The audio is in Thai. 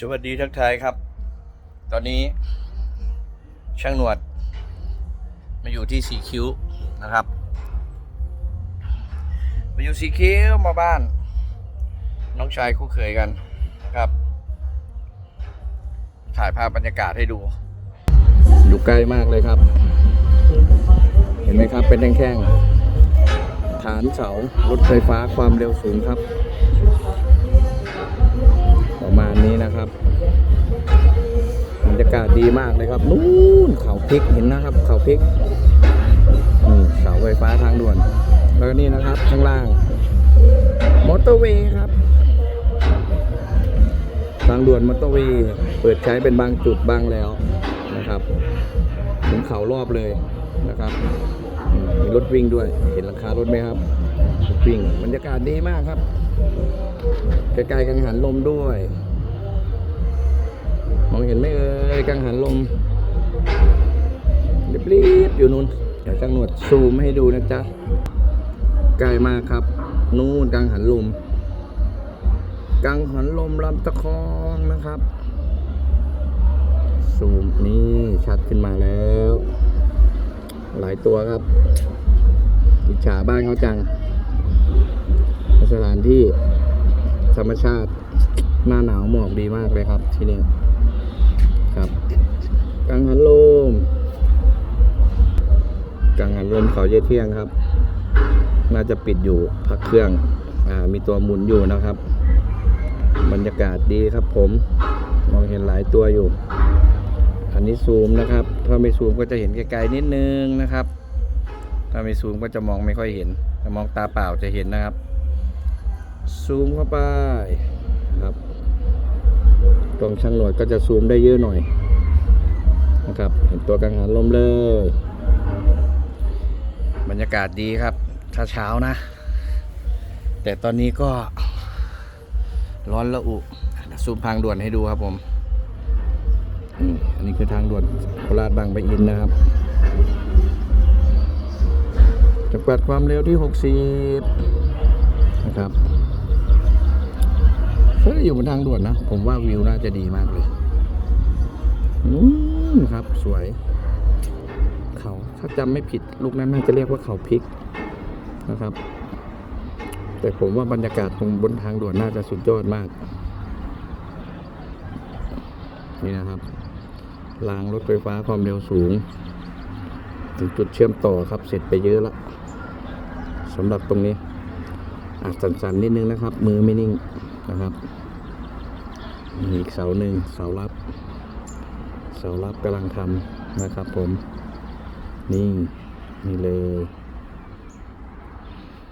สวัสดีทักทายครับ ตอนนี้ช่างหนวด มาอยู่ที่สีคิ้วนะครับ มาอยู่สีคิ้วมาบ้าน น้องชายคู่เคยกันนะครับ ถ่ายภาพบรรยากาศให้ดู อยู่ใกล้มากเลยครับ เห็นไหมครับเป็นแข้งๆฐานเสารถไฟฟ้าความเร็วสูงครับ ประมาณนี้นะครับบรรยากาศดีมากเลยครับนู่นเขาพริกเห็นนะครับ เขาพริกนี่เสาไฟฟ้าทางด่วน แล้วนี่นะครับข้างล่าง มอเตอร์เวย์ครับ ทางด่วนมอเตอร์เวย์เปิดใช้เป็นบางจุดบ้างแล้วนะครับถึงเขารอบเลยนะครับ มีรถวิ่งด้วย เห็นหลังคารถไหมครับรถวิ่งบรรยากาศดีมากครับใกล้ๆกังหันลมด้วย มองเห็นไหมเอ่ยกังหันลมเรีบๆอยู่นู่นเดี๋ยวจังหนวดซูมให้ดูนะจ๊ะใกลมากครับ นู่นกังหันลมกังหันลมลำตะคองนะครับ ซูมนี่ชัดขึ้นมาแล้ว หลายตัวครับอิจฉาบ้านเขาจัง สถานที่ธรรมชาติหน้าหนาวหมอกดีมากเลยครับที่นี่ครับ กังหันลมกังหันลมเขาเย่เที่ยงครับ น่าจะปิดอยู่พักเครื่องอ่ามีตัวหมุนอยู่นะครับ บรรยากาศดีครับผม มองเห็นหลายตัวอยู่ นนี้ซูมนะครับ ถ้าไม่ซูมก็จะเห็นไกลๆนิดนึงนะครับ ถ้าไม่ซูมก็จะมองไม่ค่อยเห็นถ้ามองตาเปล่าจะเห็นนะครับ ซูมเข้าไปครับตรงช่างหน่วยก็จะซูมได้เยอะหน่อยนะครับ เห็นตัวกังหันลมเลย บรรยากาศดีครับเช้าๆนะ แต่ตอนนี้ก็ร้อนละอุซูมทางด่วนให้ดูครับผม นนี้คือทางด่วนโคราชบางปะอินนะครับจำกัดความเร็วที่ 60 นะครับถ้าอยู่บนทางด่วนนะ ผมว่าวิวน่าจะดีมากเลยนู่นครับสวย เขาถ้าจำไม่ผิดลูกนั้นน่าจะเรียกว่าเขาพริกนะครับ แต่ผมว่าบรรยากาศตรงบนทางด่วนน่าจะสุดยอดมาก นี่นะครับ รางรถไฟฟ้าความเร็วสูง ถึงจุดเชื่อมต่อครับเสร็จไปเยอะแล้วสำหรับตรงนี้อาจสั่นๆนิดนึงนะครับ มือไม่นิ่งนะครับมีอีกเสาหนึ่งเสารับ เสารับกำลังทำนะครับผม นี่นี่เลย